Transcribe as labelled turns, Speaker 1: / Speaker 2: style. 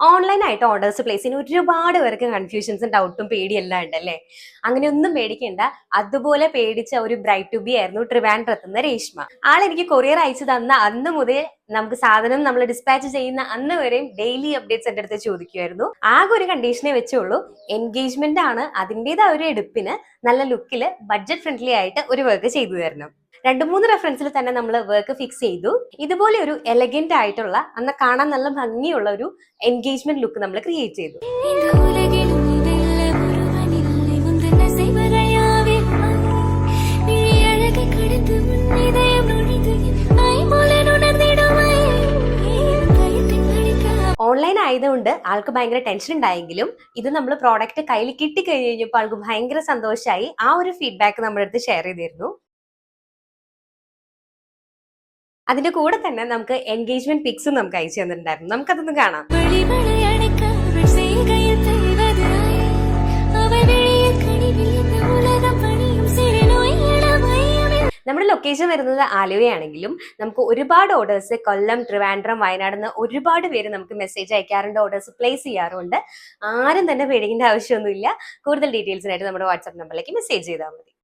Speaker 1: ഓൺലൈനായിട്ട് orders place ചെയ്യുന്ന ഒരുപാട് പേർക്ക് കൺഫ്യൂഷൻസും ഡൗട്ടും പേടിയെല്ലാം ഉണ്ടല്ലേ അങ്ങനെയൊന്നും പേടിക്കേണ്ട. അതുപോലെ പേടിച്ച ഒരു ബ്രൈറ്റ് ടു ബി ആയിരുന്നു ട്രിവാൻഡ്രത്ത് നിന്ന് രേഷ്മ. ആൾ എനിക്ക് കൊറിയർ അയച്ചു തന്ന അന്ന് മുതൽ നമുക്ക് സാധനം നമ്മൾ ഡിസ്പാച്ച് ചെയ്യുന്ന അന്ന് വരെയും ഡെയിലി അപ്ഡേറ്റ്സ് എന്റെ അടുത്ത് ചോദിക്കുമായിരുന്നു ആകെ ഒരു കണ്ടീഷനെ വെച്ചുള്ളൂ എൻഗേജ്മെന്റ് ആണ് അതിന്റെതായ ഒരു എടുപ്പിന് നല്ല ലുക്കിൽ ബഡ്ജറ്റ് ഫ്രണ്ട്ലി ആയിട്ട് ഒരു വർക്ക് ചെയ്തു തരണം. രണ്ട് മൂന്ന് റെഫറൻസിൽ തന്നെ നമ്മൾ വർക്ക് ഫിക്സ് ചെയ്തു. ഇതുപോലെ ഒരു എലഗന്റ് ആയിട്ടുള്ള അന്ന് കാണാൻ നല്ല ഭംഗിയുള്ള ഒരു എൻഗേജ്മെന്റ് ലുക്ക് നമ്മൾ ക്രിയേറ്റ് ചെയ്തു. ഓൺലൈൻ ആയതുകൊണ്ട് ആൾക്ക് ഭയങ്കര ടെൻഷൻ ഉണ്ടായെങ്കിലും ഇത് നമ്മൾ പ്രോഡക്റ്റ് കയ്യിൽ കിട്ടിക്കഴിഞ്ഞ് കഴിഞ്ഞപ്പോൾ ആൾക്ക് ഭയങ്കര സന്തോഷമായി ആ ഒരു ഫീഡ്ബാക്ക് നമ്മുടെ അടുത്ത് ഷെയർ ചെയ്തിരുന്നു. അതിന്റെ കൂടെ തന്നെ നമുക്ക് എൻഗേജ്മെന്റ് പിക്സും നമുക്ക് അയച്ചു തന്നിട്ടുണ്ടായിരുന്നു. നമുക്കതൊന്ന് കാണാം. നമ്മുടെ ലൊക്കേഷൻ വരുന്നത് ആലുവയാണെങ്കിലും നമുക്ക് ഒരുപാട് ഓർഡേഴ്സ് കൊല്ലം ട്രിവാൻഡ്രം വയനാട് നിന്ന് ഒരുപാട് പേര് നമുക്ക് മെസ്സേജ് അയക്കാറുണ്ട് ഓർഡേഴ്സ് പ്ലേസ് ചെയ്യാറുണ്ട് ആരും തന്നെ പേടിക്കേണ്ട ആവശ്യമൊന്നുമില്ല. കൂടുതൽ ഡീറ്റെയിൽസിനായിട്ട് നമ്മുടെ വാട്സാപ്പ് നമ്പറിലേക്ക് മെസ്സേജ് ചെയ്താൽ മതി.